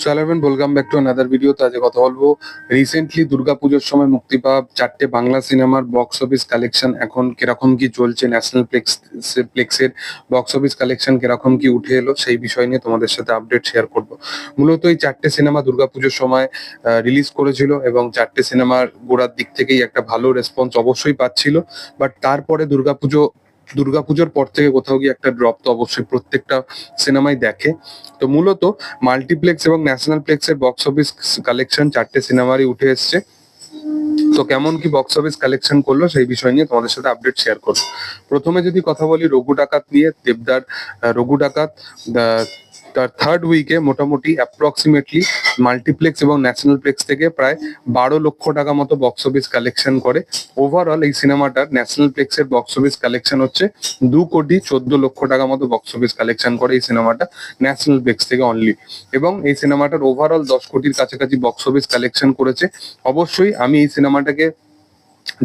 সোয়ালারবেন welcome back video তো আজকে কথা বলব। রিসেন্টলি দুর্গাপুজোর সময় মুক্তি চারটে বাংলা সিনেমার বক্স অফিস কালেকশন এখন কি চলছে ন্যাশনাল প্লেক্স প্লেক্সের বক্স অফিস কালেকশন কীরকম কি উঠে এলো, সেই বিষয় নিয়ে তোমাদের সাথে আপডেট শেয়ার করব। মূলত এই চারটে সিনেমা দুর্গাপুজোর সময় রিলিজ করেছিল এবং চারটে সিনেমার গোড়ার দিক থেকেই একটা ভালো রেসপন্স অবশ্যই পাচ্ছিল। বাট তারপরে দুর্গাপুজো দুর্গাপুজোর পর থেকে কোথাও গিয়ে একটা ড্রপ তো অবশ্যই প্রত্যেকটা সিনেমাই দেখে। তো মূলত মাল্টিপ্লেক্স এবং ন্যাশনাল প্লেক্সের বক্স অফিস কালেকশন চারটে সিনেমারই উঠে এসছে। তো কেমন কি বক্স অফিস কালেকশন করল সেই বিষয় নিয়ে তোমাদের সাথে আপডেট শেয়ার করব। প্রথমে যদি কথা বলি রঘু ডাকাত নিয়ে, দেবদার রঘু ডাকাত তার থার্ড উইকে মোটামুটি অ্যাপ্রক্সিমেটলি মাল্টিপ্লেক্স এবং ন্যাশনাল প্লেক্স থেকে প্রায় বারো লক্ষ টাকা মতো বক্স অফিস কালেকশন করে। ওভারঅল এই সিনেমাটার ন্যাশনাল প্লেক্সের বক্স অফিস কালেকশন হচ্ছে দু কোটি চোদ্দ লক্ষ টাকা মতো বক্স অফিস কালেকশন করে এই সিনেমাটা ন্যাশনাল প্লেক্স থেকে অনলি এবং এই সিনেমাটার ওভারঅল দশ কোটির কাছাকাছি বক্স অফিস কালেকশন করেছে। অবশ্যই আমি এই সিনেমাটাকে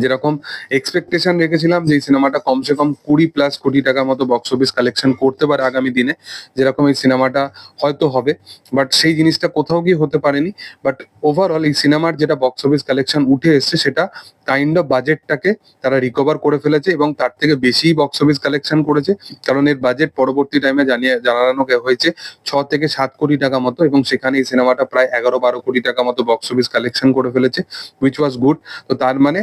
যেরকম এক্সপেকটেশন রেখেছিলাম যে এই সিনেমাটা কমসে কম কুড়ি প্লাস কোটি টাকা মতো বক্স অফিস কালেকশন করতে পারে আগামী দিনে, যেরকম এই সিনেমাটা হয়তো হবে। বাট সেই জিনিসটা কোথাও গিয়ে হতে পারেনি। বাট ওভারঅল এই সিনেমার যেটা বক্স অফিস কালেকশন উঠে এসছে, সেটা কাইন্ড অফ বাজেটটাকে তারা রিকভার করে ফেলেছে এবং তার থেকে বেশি বক্স অফিস কালেকশন করেছে। কারণ এর বাজেট পরবর্তী টাইমে জানিয়ে, জানানো হয়েছে ছ থেকে সাত কোটি টাকা মতো এবং সেখানে এই সিনেমাটা প্রায় এগারো বারো কোটি টাকা মতো বক্স অফিস কালেকশন করে ফেলেছে উইচ ওয়াজ গুড তো তার মানে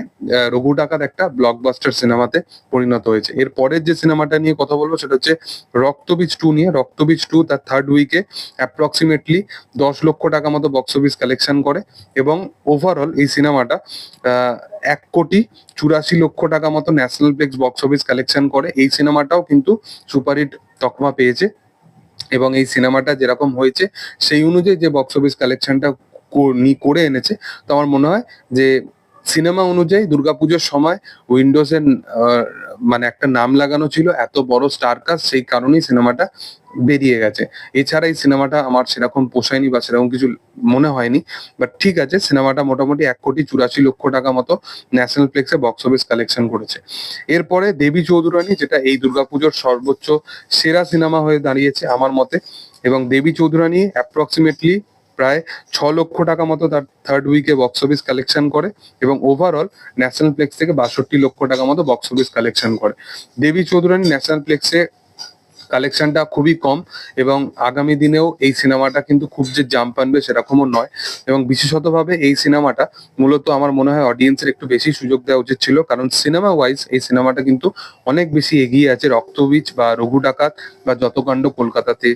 রঘু টাকার একটা ব্লকবাস্টার সিনেমাতে পরিণত হয়েছে। এর পরের যে সিনেমাটা নিয়ে কথা বলব সেটা হচ্ছে রক্তবীজ টু নিয়ে। রক্তবীজ টু তার থার্ড উইকে অ্যাপ্রক্সিমেটলি দশ লক্ষ টাকা মতো বক্স অফিস কালেকশন করে এবং ওভারঅল এই সিনেমাটা এক কোটি চুরাশি লক্ষ টাকা মতো national plex box office collection করে। এই সিনেমাটাও কিন্তু সুপারহিট তকমা পেয়েছে এবং এই সিনেমাটা যেরকম হয়েছে সেই অনুযায়ী যে বক্স অফিস কালেকশনটা করে এনেছে, তো আমার মনে হয় যে সিনেমা অনুযায়ী দুর্গাপুজোর সময় উইন্ডোজের মানে একটা নাম লাগানো ছিল, এত বড় স্টার কাস্ট, সেই কারণেই সিনেমাটা বেরিয়ে গেছে। এছাড়া এই সিনেমাটা আমার সেরকম পোষায়নি বা সেরকম কিছু মনে হয়নি বাট ঠিক আছে, সিনেমাটা মোটামুটি এক কোটি চুরাশি লক্ষ টাকা মতো ন্যাশনাল প্লেক্সে বক্স অফিস কালেকশন করেছে। এরপরে দেবী চৌধুরানী, যেটা এই দুর্গাপুজোর সর্বোচ্চ সেরা সিনেমা হয়ে দাঁড়িয়েছে আমার মতে, এবং দেবী চৌধুরানী অ্যাপ্রক্সিমেটলি প্রায় ছ লক্ষ টাকা মতো তার থার্ড উইকে বক্স অফিস কালেকশন করে এবং ওভারঅল ন্যাশনাল প্লেক্স থেকে বাষট্টি লক্ষ টাকা মতো বক্স অফিস কালেকশন করে। দেবী চৌধুরানী ন্যাশনাল প্লেক্সে কালেকশনটা খুবই কম এবং আগামী দিনেও এই সিনেমাটা কিন্তু খুব যে জাম্প আনবে সেরকমও নয় এবং বিশেষতভাবে এই সিনেমাটা মূলত আমার মনে হয় অডিয়েন্সের একটু বেশি সুযোগ দেওয়া উচিত ছিল কারণ সিনেমা ওয়াইজ এই সিনেমাটা কিন্তু অনেক বেশি এগিয়ে আছে রক্তবীজ বা রঘু ডাকাত বা যতকাণ্ড কলকাতাতে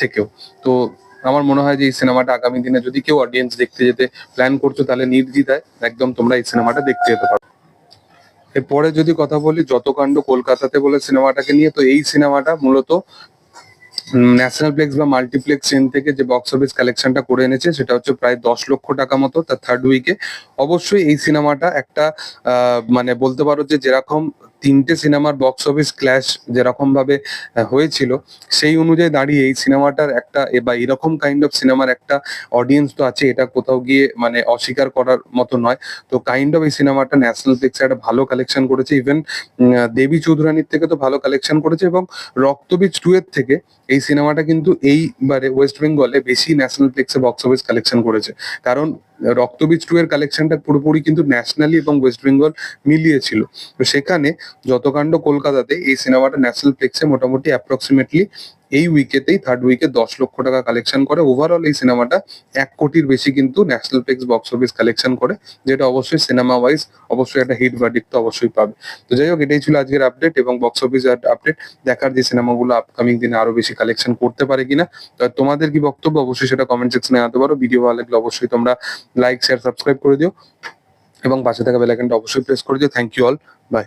থেকেও। তো আমার মনে হয় যে এই সিনেমাটা আগামী দিনে যদি কেউ অডিয়েন্স দেখতে যেতে প্ল্যান করছ, তাহলে নির্দ্বিধায় একদম তোমরা এই সিনেমাটা দেখতে যেতে পারো। এরপরে যদি কথা বলি যতকাণ্ড কলকাতাতে বলে সিনেমাটাকে নিয়ে, তো এই সিনেমাটা মূলত ন্যাশনাল প্লেক্স বা মাল্টিপ্লেক্স চেন থেকে যে বক্স অফিস কালেকশনটা করে এনেছে, সেটা হচ্ছে প্রায় দশ লক্ষ টাকা মতো তার থার্ড উইকে অবশ্যই এই সিনেমাটা একটা মানে বলতে পারো যে যেরকম তিনটে সিনেমার বক্স অফিস ক্ল্যাশ যেরকম ভাবে হয়েছিল, সেই অনুযায়ী দাঁড়িয়ে এই সিনেমাটার একটা বা এরকম কাইন্ড অফ সিনেমার একটা অডিয়েন্স তো আছে, এটা কোথাও গিয়ে মানে অস্বীকার করার মতো নয়। তো কাইন্ড অফ এই সিনেমাটা ন্যাশনাল প্লেক্সে একটা ভালো কালেকশন করেছে ইভেন দেবী চৌধুরানীর থেকে তো ভালো কালেকশন করেছে এবং রক্তবীজ টু এর থেকে এই সিনেমাটা কিন্তু এইবারে ওয়েস্ট বেঙ্গলে বেশি ন্যাশনাল প্লেক্সে বক্স অফিস কালেকশন করেছে। কারণ রক্তবীজ টু এর কালেকশনটা পুরোপুরি কিন্তু ন্যাশনালি এবং ওয়েস্ট বেঙ্গল মিলিয়ে ছিল তো সেখানে যতকাণ্ড কলকাতাতে এই সিনেমাটা ন্যাশনাল প্লেক্সে মোটামুটি অ্যাপ্রক্সিমেটলি এই উইকেতেই থার্ড উইকে দশ লক্ষ টাকা কালেকশন করে। ওভারঅল এই সিনেমাটা এক কোটির বেশি কিন্তু national plex box office collection করে, যেটা অবশ্যই সিনেমা ওয়াইজ অবশ্যই একটা হিট ভার্ডিক্ট তো অবশ্যই পাবে। তো যাই হোক, এটাই ছিল আজকের আপডেট এবং বক্স অফিস আপডেট দেখার যে সিনেমাগুলো আপকামিং দিনে আরও বেশি কালেকশন করতে পারে কিনা, তো তোমাদের কি বক্তব্য অবশ্যই সেটা কমেন্ট সেকশনে আনতে পারো। ভিডিও ভালো লাগলে অবশ্যই তোমরা লাইক শেয়ার সাবস্ক্রাইব করে দিও এবং পাশে থাকা বেল আইকনটা অবশ্যই প্রেস করে দিও। Thank you all by